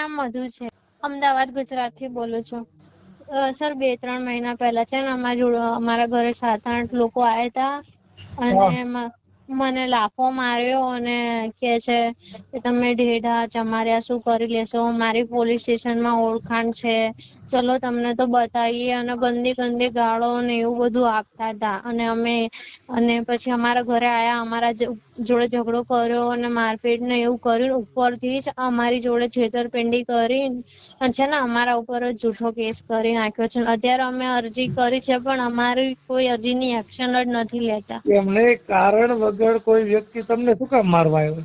નામ મધુ છે. અમદાવાદ ગુજરાતથી બોલું છું. સર બે ત્રણ મહિના પહેલા છે ને અમારા જોડે અમારા ઘરે સાત આઠ લોકો આવ્યા હતા. અને મ- મને લાફો માર્યો અને કે છે કે તમે ઢેઢા, ચમાર્યા, શું કરી લેશો? મારી પોલીસ સ્ટેશનમાં ઓળખાણ છે. ચલો, તમને તો બતાવીએ. અને ગંદી ગંદી ગાળો ને એવું બધું આપતા હતા. અને અમે, અને પછી અમારા ઘરે આયા, અમારા જોડે ઝઘડો કર્યો અને મારપીટ ને એવું કર્યું. ઉપરથી જ અમારી જોડે છેતરપિંડી કરી છે ને અમારા ઉપર જ જૂઠો કેસ કરી નાખ્યો છે. અત્યારે અમે અરજી કરી છે, પણ અમારી કોઈ અરજીની એક્શન જ નથી લેતા. એમણે કારણ કોઈ વ્યક્તિ તમને શું કામ મારવા આવ્યો?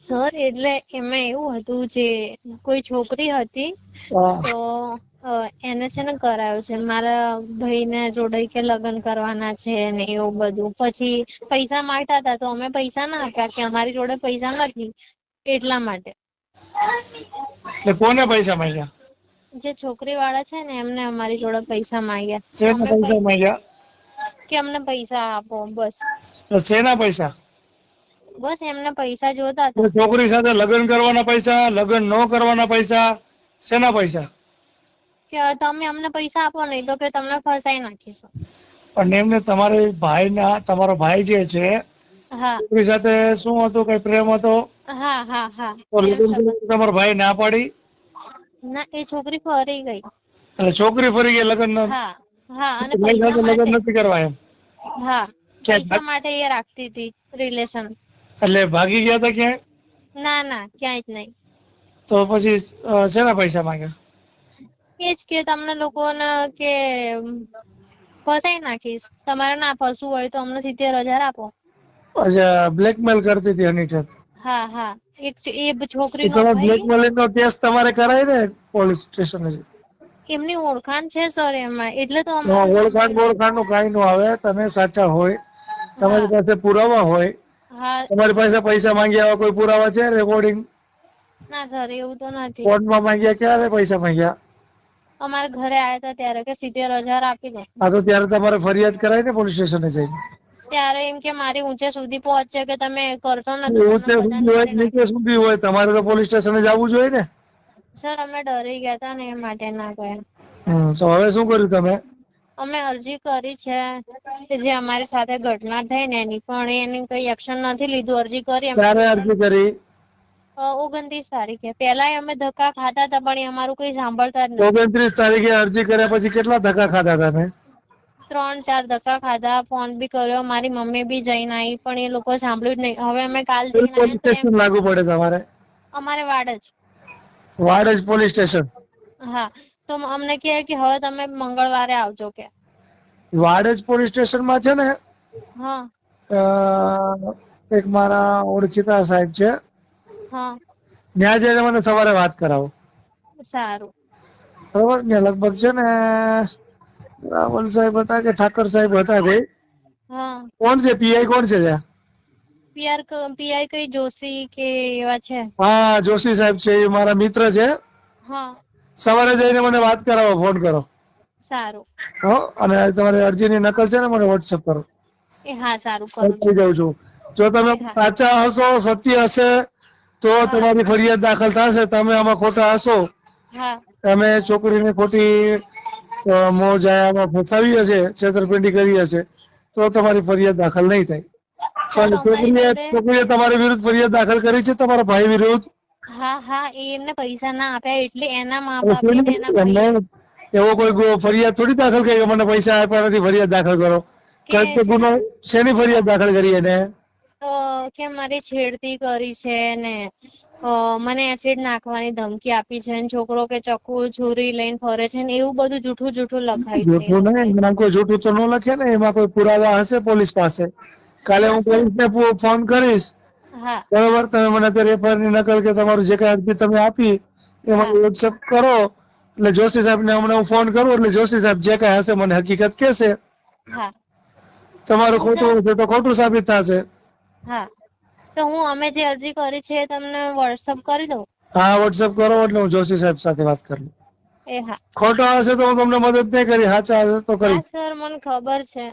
સર એટલે એમાં એવું હતું જે કોઈ છોકરી હતી. તો એને છે ને કરાયો છે. મારા ભાઈને જોડે કે લગ્ન કરવાના છે ને એવું બધું. પછી પૈસા માંગતા હતા તો અમે પૈસા ના આપ્યા કે અમારી જોડે પૈસા નથી એટલા માટે. એટલે કોને પૈસા માંગ્યા? જે છોકરી વાળા છે ને એમને અમારી જોડે પૈસા માંગ્યા? કે અમને પૈસા આપો બસ. શેના પૈસા? બસ એમને પૈસા જોતા હતા. છોકરી સાથે લગ્ન કરવાના પૈસા લગ્ન ન કરવાના પૈસા શેના પૈસા? કે તમે અમને પૈસા આપો નહીં તો કે તમને ફસાઈ નાખીશું. પણ એમને તમારે ભાઈના તમારો ભાઈ જે છે છોકરી સાથે શું હતું કઈ પ્રેમ હતો? હા હા હા. તો લગ્ન તમારો ભાઈ ના પાડી? ના એ છોકરી ફરી ગઈ. એટલે છોકરી ફરી ગઈ લગ્ન ન- હા હા અને ભાઈ સાથે લગ્ન નથી કરવા એમ? હા. પૈસા માટે એ રાખતી હતી રિલેશન એટલે ભાગી ગયા હતા ક્યાંય? ના ના ક્યાંય જ નહીં. તો પછી શેના પૈસા માંગ્યા? એ જ કે તમને લોકોને કે ફસાઈ નાખીશ. તમારે ના ફસવું હોય તો અમને સિત્તેર હજાર આપો. અચ્છા બ્લેકમેલ કરતી હતી હનીઠત હા હા. એક એ છોકરી નો બ્લેકમેલિંગ નો કેસ તમારે કરાય ને પોલીસ સ્ટેશન? એમની ઓળખાણ છે સર એમાં. એટલે તો ઓળખાણ ઓળખાણનું કઈ નું આવે તમે સાચા હોય. તમારી પાસે પુરાવા હોય તમારી પાસે પૈસા માંગ્યા એવા કોઈ પુરાવા છે રેકોર્ડિંગ ના સર એવું તો નથી. કોર્ટમાં માંગ્યા ક્યારે પૈસા માંગ્યા? અમારે ઘરે આવ્યા હતા ત્યારે કે સિત્તેર હજાર આપી દો આ તો ત્યારે તમારે ફરિયાદ કરાય ને પોલીસ સ્ટેશને જઈને? ત્યારે એમ કે મારી ઊંચે સુધી પહોંચશે કે તમે કરશો ને ઊંચે સુધી હોય નીચે સુધી હોય? તમારે તો પોલીસ સ્ટેશને જવું જોઈએ ને? સર અમે ડરી ગયા હતા ને એ માટે ના ગયા. તો હવે શું કર્યું તમે? અમે અરજી કરી છે કે જે અમારી સાથે ઘટના થઈ ને એની પણ એની કઈ એક્શન નથી લીધું. અરજી કરી ક્યારે અરજી કરી? ઓગણત્રીસ તારીખે. પેલા અમે ધક્કા ખાતા હતા પણ અમારું કઈ સાંભળતા જ નથી. ઓગણત્રીસ તારીખે અરજી કર્યા પછી કેટલા ધક્કા ખાધા તમે? ત્રણ ચાર ધક્કા ખાધા ફોન બી કર્યો મારી મમ્મી બી જઈને આવી પણ એ લોકો સાંભળ્યું જ નહીં. હવે અમે કાલ જઈને પોલીસ સ્ટેશન લાગુ પડે તમારે? અમારે વાડજ વાડજ પોલીસ સ્ટેશન હા. તો અમને કહે કે હવે તમે મંગળવારે આવજો કે. વાડજ પોલીસ સ્ટેશનમાં છે ને હા. એક મારા ઓળખીતા સાહેબ છે. હા. ત્યાં જઈને મને સવારે વાત કરાવો. સારું. બરોબર? ને લગભગ છે ને રાવલ સાહેબ હતા કે ઠાકર સાહેબ હતા હા. કોણ છે? પીઆઈ કોણ છે ત્યાં? પીઆર પીઆઈ કઈ જોશી કે એવા છે? હા જોશી સાહેબ છે એ મારા મિત્ર છે. હા. સવારે જઈને મને વાત કરાવો ફોન કરો. સારું. હો અને તમારી અરજીની નકલ છે ને મને WhatsApp કરો. એ હા સારું કરું. થઈ જાઉં છું. જો તમે સાચા હશો સત્ય હશે તો તમારી ફરિયાદ દાખલ થશે તમે આમાં ખોટા હશો. હા. તમે છોકરીને ખોટી મો જાયામાં ફસાવી હશે છેતરપિંડી કરી હશે તો તમારી ફરિયાદ દાખલ નહીં થાય. પણ છોકરીએ છોકરીએ તમારી વિરુદ્ધ ફરિયાદ દાખલ કરી છે તમારા ભાઈ વિરુદ્ધ? હા હા એ એમને પૈસા ના આપ્યા એટલે એના મા બાપ એવો કોઈ ફરિયાદ થોડી દાખલ કરી મને પૈસા આપ્યા નથી ફરિયાદ દાખલ કરો? કે ગુનો શેની ફરિયાદ દાખલ કરી એને? કે મારી છેડતી કરી છે ને મને એસિડ નાખવાની ધમકી આપી છે ને છોકરો કે ચક્કુ છુરી લઈને ફરે છે ને એવું બધું જૂઠું જૂઠું લખાય છે જૂઠું નહીં એમાં કોઈ જૂઠું તો ન લખે ને એમાં કોઈ પુરાવા હશે પોલીસ પાસે? કાલે હું પોલીસને ને ફોન કરીશ બરોબર તમે મને અત્યારે એફઆઈઆરની નકલ કે તમારું જે કઈ અરજી તમે આપી એ મને વોટ્સએપ કરો. એટલે જોશી સાહેબ ને હમણાં હું ફોન કરું એટલે જોશી સાહેબ જે કઈ હશે મને હકીકત કહેશે. તમારું ખોટું હશે તો ખોટું સાબિત થશે. હા. તો હું અમે જે અરજી કરી છે તમને વોટ્સઅપ કરી દઉં? હા વોટ્સઅપ કરો એટલે હું જોશી સાહેબ સાથે વાત કરી લઉં. એ હા. ખોટો હશે તો હું તમને મદદ નહીં કરી સાચા હશે તો કરી સર મને ખબર છે.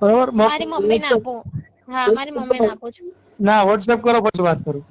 બરોબર? મારી મમ્મી ને આપું. હા મારી મમ્મી ને આપું છું. ના વોટ્સઅપ કરો પછી વાત કરું.